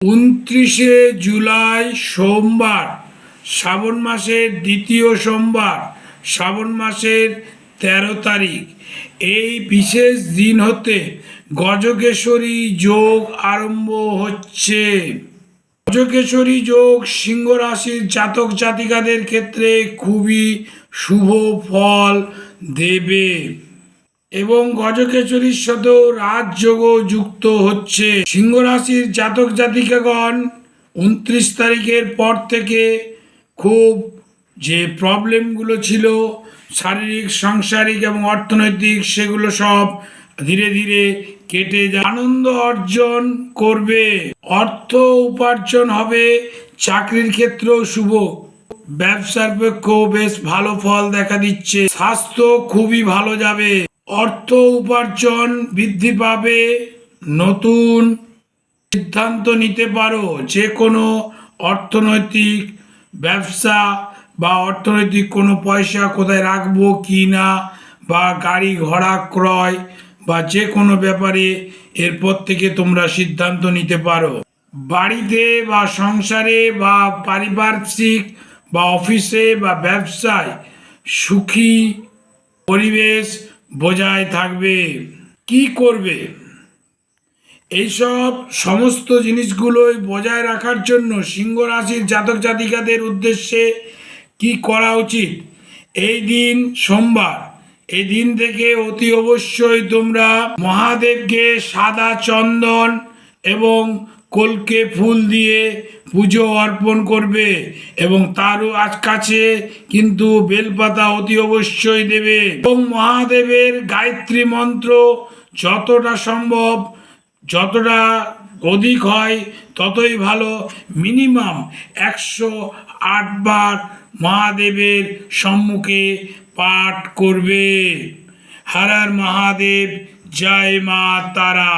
উনত্রিশে জুলাই সোমবার, শ্রাবণ মাসের দ্বিতীয় সোমবার, শ্রাবণ মাসের তেরো তারিখ। এই বিশেষ দিন হতে গজকেশ্বরী যোগ আরম্ভ হচ্ছে। গজকেশ্বরী যোগ সিংহ রাশির জাতক জাতিকাদের ক্ষেত্রে খুবই শুভ ফল দেবে। এবং গজকেশরীর সাথেও রাজযোগও যুক্ত হচ্ছে। সিংহ রাশির জাতক জাতিকাগণ, উনত্রিশ তারিখের পর থেকে খুব যে প্রবলেমগুলো ছিল, শারীরিক, সাংসারিক এবং অর্থনৈতিক, সেগুলো সব ধীরে ধীরে কেটে আনন্দ অর্জন করবে, অর্থ উপার্জন হবে, চাকরির ক্ষেত্রেও শুভ। ব্যবসার পক্ষেও বেশ ভালো ফল দেখা দিচ্ছে। স্বাস্থ্য খুবই ভালো যাবে। অর্থ উপার্জন বৃদ্ধি পাবে। নতুন সিদ্ধান্ত নিতে পারো। যে কোনো অর্থনৈতিক ব্যবসা বা অর্থনৈতিক কোনো পয়সা কোথায় রাখব কি না বা গাড়ি ঘোড়া ক্রয় বা যে কোনো ব্যাপারে এরপর থেকে তোমরা সিদ্ধান্ত নিতে পারো। বাড়িতে বা সংসারে বা পারিপার্শ্বিক বা অফিসে বা ব্যবসায় সুখী পরিবেশ বজায় থাকবে। কি করবে? এইসব সমস্ত জিনিসগুলোই বজায় রাখার জন্য সিংহ রাশির জাতক জাতিকাদের উদ্দেশ্যে কি করা উচিত? এই দিন সোমবার। এই দিন থেকে অতি অবশ্যই তোমরা মহাদেবকে সাদা চন্দন এবং কলকে ফুল দিয়ে পুজো অর্পণ করবে এবং তারও আজ কাছে কিন্তু বেলপাতা অতি অবশ্যই দেবে। এবং মহাদেবের গায়ত্রী মন্ত্র যতটা সম্ভব, যতটা অধিক হয় ততই ভালো। মিনিমাম একশো আটবার মহাদেবের সম্মুখে পাঠ করবে। হারার মহাদেব, জয় মা তারা।